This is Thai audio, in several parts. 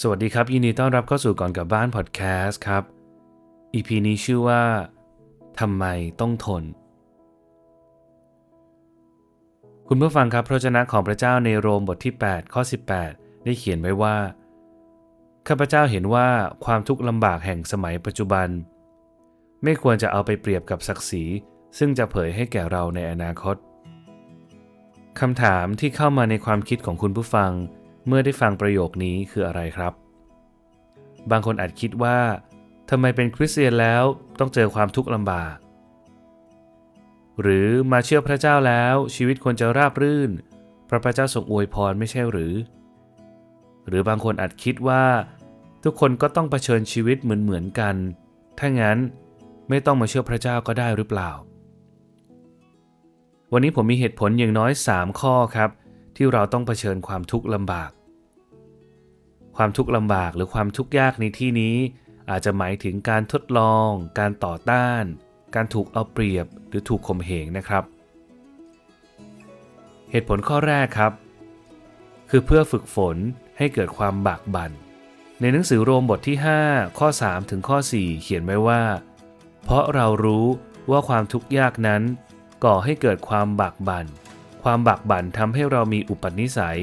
สวัสดีครับ ยินดีต้อนรับเข้าสู่ก่อนกับบ้านพอดแคสต์ครับ EP นี้ชื่อว่าทำไมต้องทน คุณผู้ฟังครับพระเจ้าของพระเจ้าในโรมบทที่ 8 ข้อ 18 ได้เขียนไว้ว่า ข้าพเจ้าเห็นว่าความทุกข์ลำบากแห่งสมัยปัจจุบัน ไม่ควรจะเอาไปเปรียบกับศักดิ์ศรี ซึ่งจะเผยให้แก่เราในอนาคตคำถามที่เข้ามาในความคิดของคุณผู้ฟังเเมื่อได้ฟังประโยคนี้คืออะไรครับ บางคนอาจคิดว่าทำไมเป็นคริสเตียนแล้วต้องเจอความทุกข์ลำบาก หรือมาเชื่อพระเจ้าแล้วชีวิตควรจะราบรื่น พระพระเจ้าทรงอวยพรไม่ใช่หรือ หรือบางคนอาจคิดว่า ทุกคนก็ต้องเผชิญชีวิตเหมือนๆกัน ถ้างั้นไม่ต้องมาเชื่อพระเจ้าก็ได้หรือเปล่า วันนี้ผมมีเหตุผลอย่างน้อย 3 ข้อครับ ที่เราต้องเผชิญความทุกข์ลำบาก ความทุกข์ลำบากหรือความทุกข์ยากในที่นี้ อาจจะหมายถึงการทดลอง การต่อต้าน การถูกเอาเปรียบ หรือถูกข่มเหงนะครับ เหตุผลข้อแรกครับ คือเพื่อฝึกฝนให้เกิดความบากบัน่น ในหนังสือโรมบทที่ 5 ข้อ 3 ถึงข้อ 4 เขียนไว้ว่า เพราะเรารู้ว่าความทุกข์ยากนั้น ก่อให้เกิดความบากบัน่น ความบักบั่นทำให้เรามีอุปนิสัย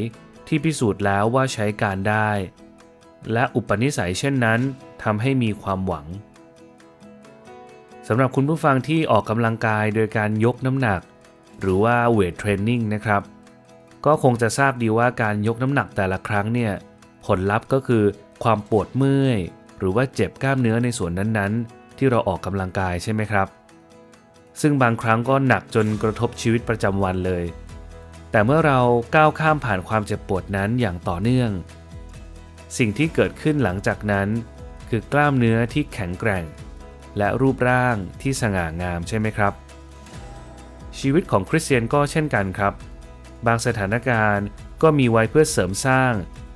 ที่พิสูจน์แล้วว่าใช้การได้ และอุปนิสัยเช่นนั้นทำให้มีความหวังสำหรับคุณผู้ฟังที่ออกกำลังกายโดยการยกน้ำหนัก หรือว่าเวทเทรนนิ่งนะครับ ก็คงจะทราบดีว่าการยกน้ำหนักแต่ละครั้งเนี่ยผลลัพธ์ก็คือความปวดเมื่อย หรือว่าเจ็บกล้ามเนื้อในส่วนนั้นๆ ที่เราออกกำลังกายใช่ไหมครับ ซึ่งบางครั้งก็หนักจนกระทบชีวิตประจำวันเลย แต่เมื่อเราก้าวข้ามผ่านความเจ็บปวดนั้นอย่างต่อเนื่อง สิ่งที่เกิดขึ้นหลังจากนั้น คือกล้ามเนื้อที่แข็งแกร่ง และรูปร่างที่สง่างามใช่ไหมครับ ชีวิตของคริสเตียนก็เช่นกันครับ บางสถานการณ์ก็มีไว้เพื่อเสริมสร้าง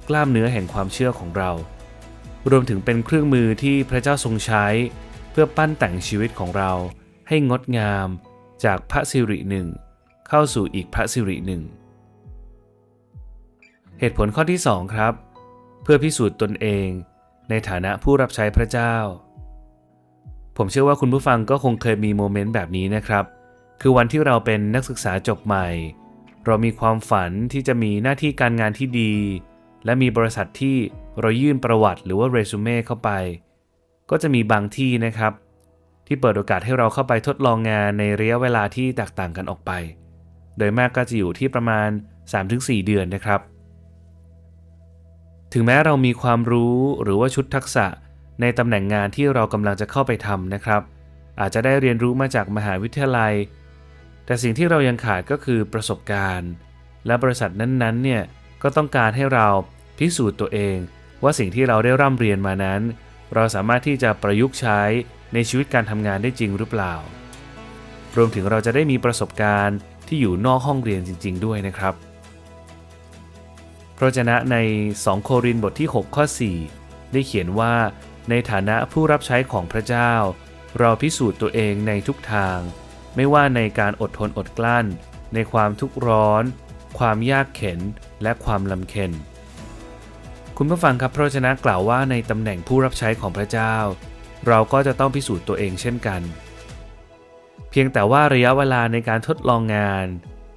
กล้ามเนื้อแห่งความเชื่อของเรา รวมถึงเป็นเครื่องมือที่พระเจ้าทรงใช้ เพื่อปั้นแต่งชีวิตของเราให้งดงามจากพระสิริหนึ่ง เข้าสู่อีกพระสิริหนึ่ง เหตุผลข้อที่2ครับ เพื่อพิสูจน์ตนเองในฐานะผู้รับใช้พระเจ้า ผมเชื่อว่าคุณผู้ฟังก็คงเคยมีโมเมนต์แบบนี้นะครับ คือวันที่เราเป็นนักศึกษาจบใหม่ เรามีความฝันที่จะมีหน้าที่การงานที่ดี และมีบริษัทที่เรายื่นประวัติหรือว่าเรซูเม่เข้าไป ก็จะมีบางที่นะครับที่เปิดโอกาสให้เราเข้าไปทดลองงานในระยะเวลาที่แตกต่างกันออกไป โดยมากก็จะอยู่ที่ประมาณ 3-4 เดือนนะครับ ถึงแม้เรามีความรู้หรือว่าชุดทักษะในตำแหน่งงานที่เรากำลังจะเข้าไปทำนะครับ อาจจะได้เรียนรู้มาจากมหาวิทยาลัย แต่สิ่งที่เรายังขาดก็คือประสบการณ์ และบริษัทนั้นๆเนี่ยก็ต้องการให้เราพิสูจน์ตัวเอง ว่าสิ่งที่เราได้ร่ำเรียนมานั้น เราสามารถที่จะประยุกต์ใช้ในชีวิตการทำงานได้จริงหรือเปล่า รวมถึงเราจะได้มีประสบการณ์ ที่อยู่นอกห้องเรียนจริง ๆ ด้วยนะครับ พระเจ้าใน 2 โครินบทที่ 6 ข้อ 4 ได้เขียนว่า ในฐานะผู้รับใช้ของพระเจ้า เราพิสูจน์ตัวเองในทุกทาง ไม่ว่าในการอดทนอดกลั้น ในความทุกข์ร้อน ความยากเข็นและความลำเค็นคุณผู้ฟังครับพระเจ้ากล่าวว่าในตำแหน่งผู้รับใช้ของพระเจ้า เราก็จะต้องพิสูจน์ตัวเองเช่นกัน พียงแต่ว่าระยะเวลาในการทดลองงาน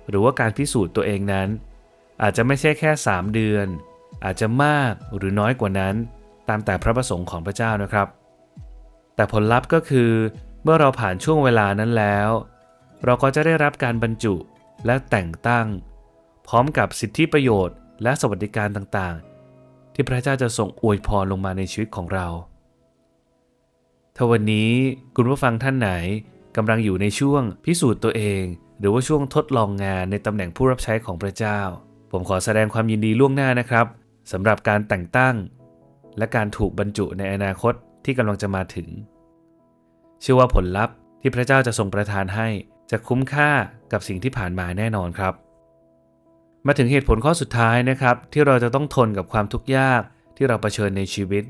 หรือว่าการพิสูจน์ตัวเองนั้น อาจจะไม่ใช่แค่ 3 เดือน อาจจะมากหรือน้อยกว่านั้น ตามแต่พระประสงค์ของพระเจ้านะครับ แต่ผลลัพธ์ก็คือเมื่อเราผ่านช่วงเวลานั้นแล้ว เราก็จะได้รับการบรรจุและแต่งตั้ง พร้อมกับสิทธิประโยชน์ และสวัสดิการต่างๆ ที่พระเจ้าจะส่งอวยพรลงมาในชีวิตของเราถ้าวันนี้คุณผู้ฟังท่านไหน กำลังอยู่ในช่วงพิสูจน์ตัวเอง หรือว่าช่วงทดลองงานในตำแหน่งผู้รับใช้ของพระเจ้า ผมขอแสดงความยินดีล่วงหน้านะครับสำหรับการแต่งตั้ง และการถูกบรรจุในอนาคตที่กำลังจะมาถึง เชื่อว่าผลลัพธ์ที่พระเจ้าจะทรงประทานให้จะคุ้มค่ากับสิ่งที่ผ่านมาแน่นอนครับ มาถึงเหตุผลข้อสุดท้ายนะครับ ที่เราจะต้องทนกับความทุกข์ยากที่เราเผชิญในชีวิต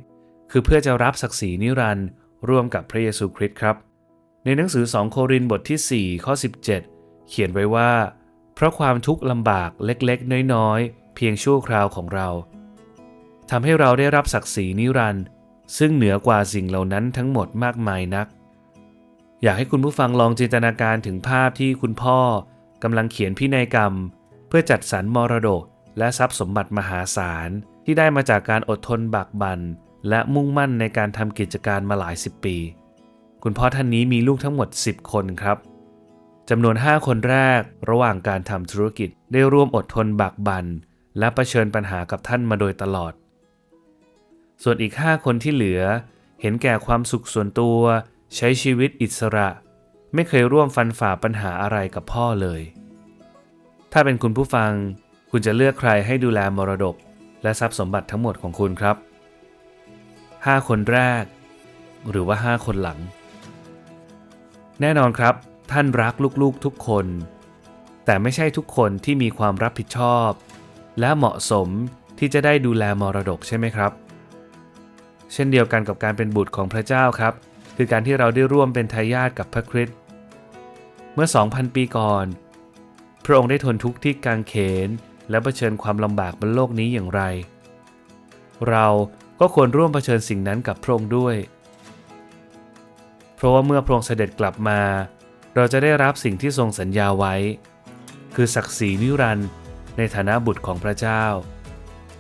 คือเพื่อจะรับศักดิ์ศรีนิรันดร์ร่วมกับพระเยซูคริสต์ครับ ในหนังสือ 2 โครินบทที่ 4 ข้อ 17 เขียนไว้ว่า เพราะความทุกข์ลำบากเล็กๆ น้อยๆ เพียงชั่วคราวของเราทำให้เราได้รับศักดิ์ศรีนิรันดร์ซึ่งเหนือกว่าสิ่งเหล่านั้นทั้งหมดมากมายนัก อยากให้คุณผู้ฟังลองจินตนาการถึงภาพที่คุณพ่อกำลังเขียนพินัยกรรม เพื่อจัดสรรมรดก และทรัพย์สมบัติมหาศาล ที่ได้มาจากการอดทนบากบัน่นและมุ่งมั่นในการทำกิจการมาหลายสิบปี คุณพ่อท่านนี้มีลูกทั้งหมด 10 คนครับจำนวน 5 คนแรก ระหว่างการทำธุรกิจได้ร่วมอดทนบากบัน่นและะเผชิญปัญหากับท่านมาโดยตลอด ส่วนอีก 5 คนที่เหลือ เห็นแก่ความสุขส่วนตัว ใช้ชีวิตอิสระ ไม่เคยร่วมฟันฝ่าปัญหาอะไรกับพ่อเลย ถ้าเป็นคุณผู้ฟัง คุณจะเลือกใครให้ดูแลมรดก และทรัพย์สมบัติทั้งหมดของคุณครับ 5 คนแรก หรือว่า 5 คนหลัง แน่นอนครับ ท่านรักลูกๆทุกคน แต่ไม่ใช่ทุกคนที่มีความรับผิดชอบ และเหมาะสมที่จะได้ดูแลมรดกใช่ไหมครับ เช่นเดียวกันกับการเป็นบุตรของพระเจ้าครับ คือการที่เราได้ร่วมเป็นทายาทกับพระคริสต์เมื่อ 2,000 ปีก่อน พระองค์ได้ทนทุกข์ที่กางเขน และเผชิญความลำบากบนโลกนี้อย่างไร เราก็ควรร่วมเผชิญสิ่งนั้นกับพระองค์ด้วย เพราะว่าเมื่อพระองค์เสด็จกลับมา เราจะได้รับสิ่งที่ทรงสัญญาไว้ คือศักดิ์ศรีนิรันดร์ในฐานะบุตรของพระเจ้า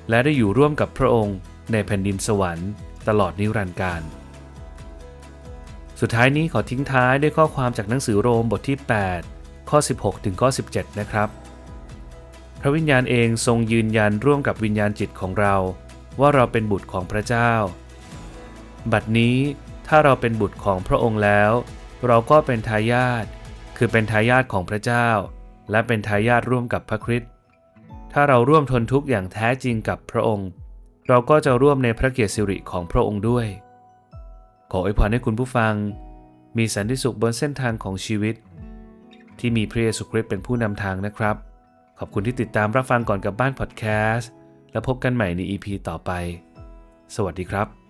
และได้อยู่ร่วมกับพระองค์ในแผ่นดินสวรรค์ตลอดนิรันดร์การสุดท้ายนี้ขอทิ้งท้ายด้วยข้อความจากหนังสือโรมบทที่ 8 ข้อ 16 ถึงข้อ 17 นะครับ พระวิญญาณเองทรงยืนยันร่วมกับวิญญาณจิตของเรา ว่าเราเป็นบุตรของพระเจ้า บัดนี้ ถ้าเราเป็นบุตรของพระองค์แล้ว เราก็เป็นทายาท คือเป็นทายาทของพระเจ้า และเป็นทายาทร่วมกับพระคริสต์ ถ้าเราร่วมทนทุกข์อย่างแท้จริงกับพระองค์ เราก็จะร่วมในพระเกียรติสิริของพระองค์ด้วย ขออวยพรให้คุณผู้ฟัง มีสันติสุขบนเส้นทางของชีวิต ที่มีพระเยซูคริสต์เป็นผู้นำทางนะครับ ขอบคุณที่ติดตามรับฟังก่อนกับบ้านพอดแคสต์ แล้วพบกันใหม่ใน EP ต่อไป สวัสดีครับ